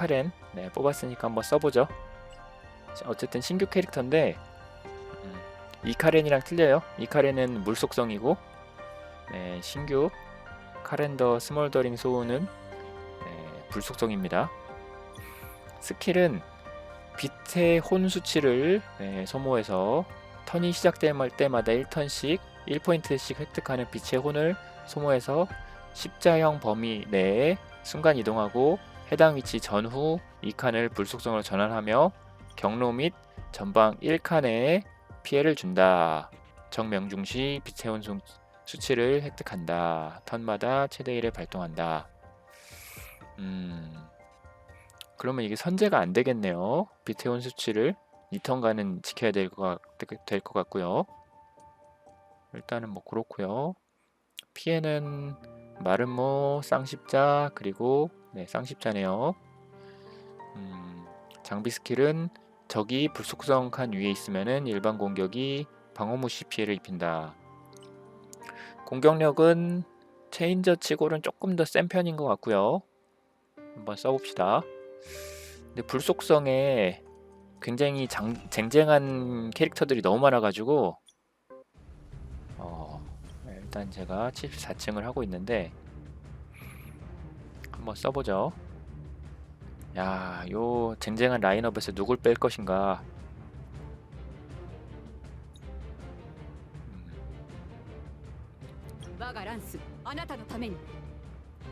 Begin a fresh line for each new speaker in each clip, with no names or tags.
이카렌 네, 뽑았으니까 한번 써보죠. 자, 어쨌든 신규 캐릭터인데 음, 이카렌이랑 틀려요. 이카렌은 물 속성이고 네, 신규 카렌더 스몰더링 소우는 네, 불 속성입니다. 스킬은 빛의 혼 수치를 네, 소모해서 턴이 시작될 때마다 1턴씩 1포인트씩 획득하는 빛의 혼을 소모해서 십자형 범위 내에 순간 이동하고 해당 위치 전후 2칸을 불속성으로 전환하며 경로 및 전방 1칸에 피해를 준다. 정명중 시 수- 수치를 획득한다. 턴마다 최대 1을 발동한다. 음. 그러면 이게 선제가 안 되겠네요. 혼 수치를 2턴간은 지켜야 될 것 같고요. 일단은 뭐 그렇고요. 피해는 마름모, 쌍십자 그리고 네, 쌍십자네요. 음, 장비 스킬은 적이 불속성 칸 위에 있으면은 일반 공격이 방어 무시 피해를 입힌다. 공격력은 체인저 치고는 조금 더 센 편인 것 같고요. 한번 써봅시다. 근데 불속성에 굉장히 장, 쟁쟁한 캐릭터들이 너무 많아가지고 어, 일단 제가 74층을 하고 있는데 한번 써보죠. 야, 요 쟁쟁한 라인업에서 누굴 뺄 것인가.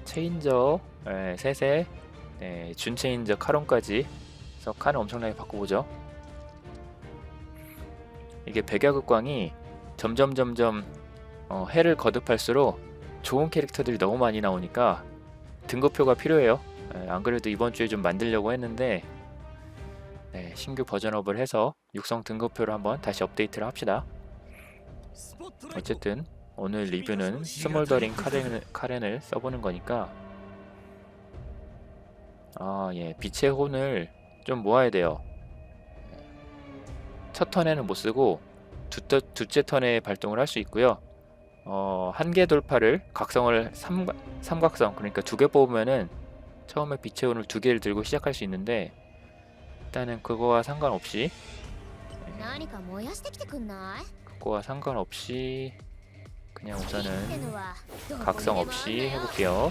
체인저, 네, 세세, 네, 준체인저 카론까지 그래서 칸을 엄청나게 바꿔보죠. 이게 백야극광이 점점점점 어, 해를 거듭할수록 좋은 캐릭터들이 너무 많이 나오니까 등급표가 필요해요. 예, 안 그래도 이번 주에 좀 만들려고 했는데 네, 신규 버전업을 해서 육성 등급표를 한번 다시 업데이트를 합시다. 어쨌든 오늘 리뷰는 스몰더링 카렌을, 카렌을 써보는 거니까 아, 예, 빛의 혼을 좀 모아야 돼요. 첫 턴에는 못 쓰고 두, 터- 둘째 턴에 발동을 할 수 있고요. 어, 한 개 돌파를 각성을 삼, 삼각성 그러니까 두 개 뽑으면은 처음에 빛의 오늘 두 개를 들고 시작할 수 있는데 일단은 그거와 상관없이
네.
그거와 상관없이 그냥 우선은 각성 없이 해볼게요.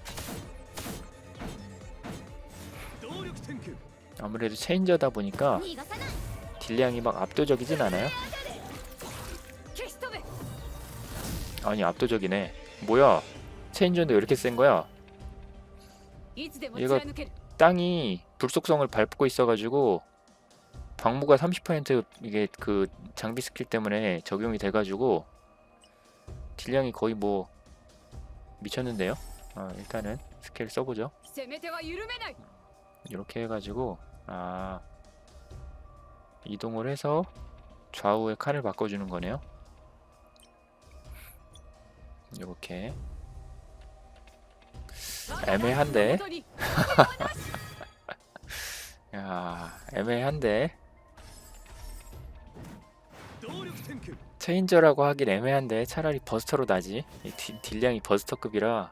아무래도 체인저다 보니까 딜량이 막 압도적이진 않아요. 아니 압도적이네. 뭐야? 체인저인데 왜 이렇게 센 거야? 얘가 땅이 불속성을 밟고 있어가지고 방무가 30% 이게 그 장비 스킬 때문에 적용이 돼가지고 딜량이 거의 뭐 미쳤는데요. 아, 일단은 스킬 써보죠. 이렇게 해가지고 아 이동을 해서 좌우의 칸을 바꿔주는 거네요. 요렇게. 애매한데. 야 애매한데. 체인저라고 하긴 애매한데 차라리 버스터로 나지. 이 딜량이 버스터급이라.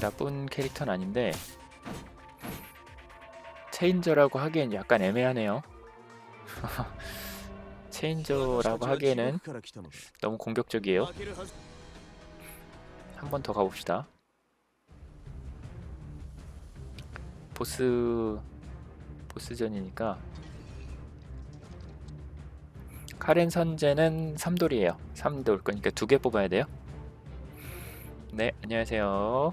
나쁜 캐릭터는 아닌데 체인저라고 하기엔 약간 애매하네요. 체인저라고 하기에는 너무 공격적이에요. 한 번 더 가봅시다. 보스 보스전이니까 카렌 선제는 3돌이에요. 3돌 그러니까 두 개 뽑아야 돼요. 네, 안녕하세요.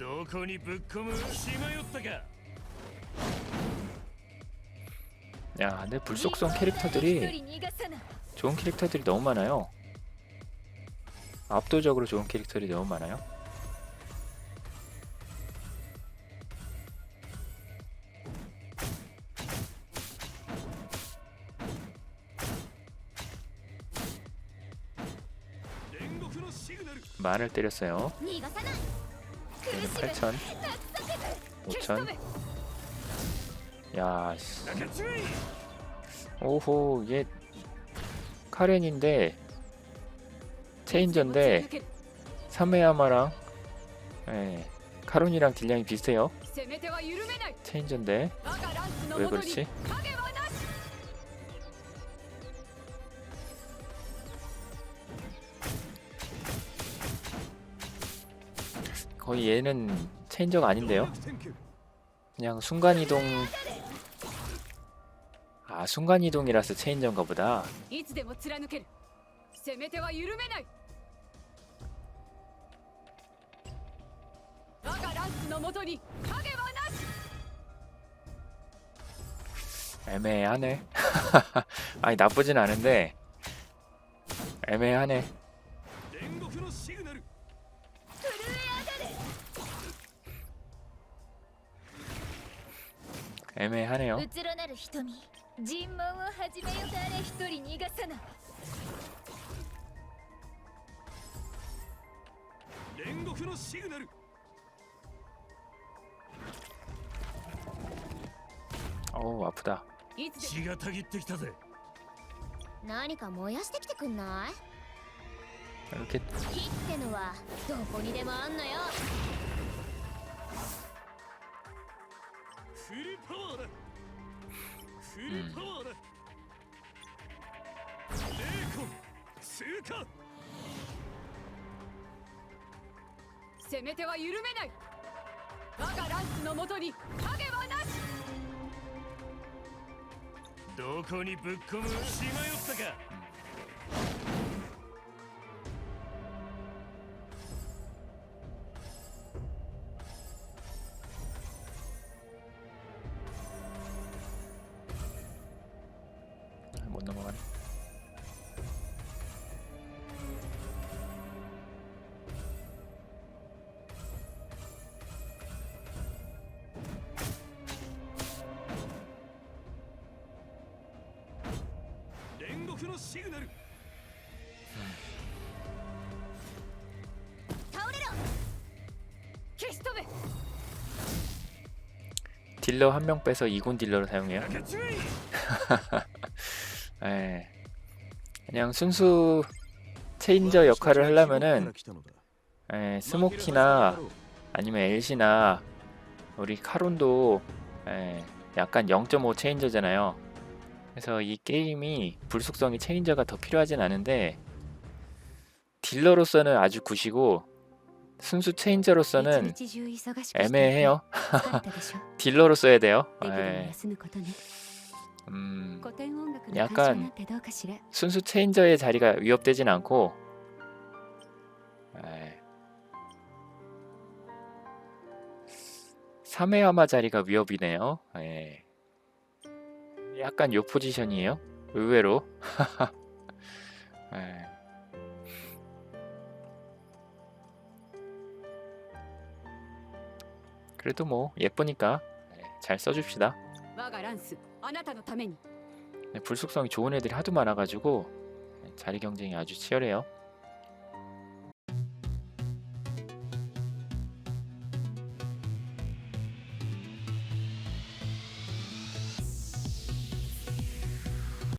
どこにぶっ込むしまよったか
야, 근데
人
불속성
一
캐릭터들이
人逃がさな
좋은 캐릭터들이 너무 많아요. 압도적으로 좋은 캐릭터들이 너무 많아요.
煉獄のシグナル
만을 때렸어요. 8천. 5천. 야 씨. 오호 얘 카렌인데 체인저인데 사메야마랑 예, 카론이랑 딜량이 비슷해요. 체인저인데. 왜 그렇지? 거의 얘는 체인저가 아닌데요. 그냥 순간이동 아 순간이동이라서 체인저인가 보다. 애매하네. 아니 나쁘진 않은데 애매하네.
て
めえはねよ
うつろなる瞳.
尋問を始めよ誰一人逃がさない
煉獄のシグナル
おお
アップだ
血がたぎってきたぜ
何か燃やしてきてくんない
受け
火ってのはどこにでもあんのよ
フルパワーだフルパワーだ、レイコン通過。
攻め手は緩めない。我がランスのもとに影はなし。
どこにぶっ込む？しまよったかのシグナル
倒れろ
消し止め
딜러 한 명 빼서 2군 딜러를 사용해요
中継い
예. 그냥 순수 체인저 역할을 하려면은 예, 스모키나 아니면 엘시나 우리 카론도 예, 약간 0.5 체인저잖아요. 그래서 이 게임이 불속성이 체인저가 더 필요하진 않은데 딜러로서는 아주 굿이고 순수 체인저로서는 애매해요. 딜러로 써야 돼요.
네.
음, 약간 순수 체인저의 자리가 위협되진 않고 네. 3회 아마 자리가 위협이네요. 네. 약간 요 포지션이에요. 의외로. 네. 그래도 뭐 예쁘니까 네, 잘 써줍시다. 네, 불속성이 좋은 애들이 하도 많아가지고 네, 자리 경쟁이 아주 치열해요.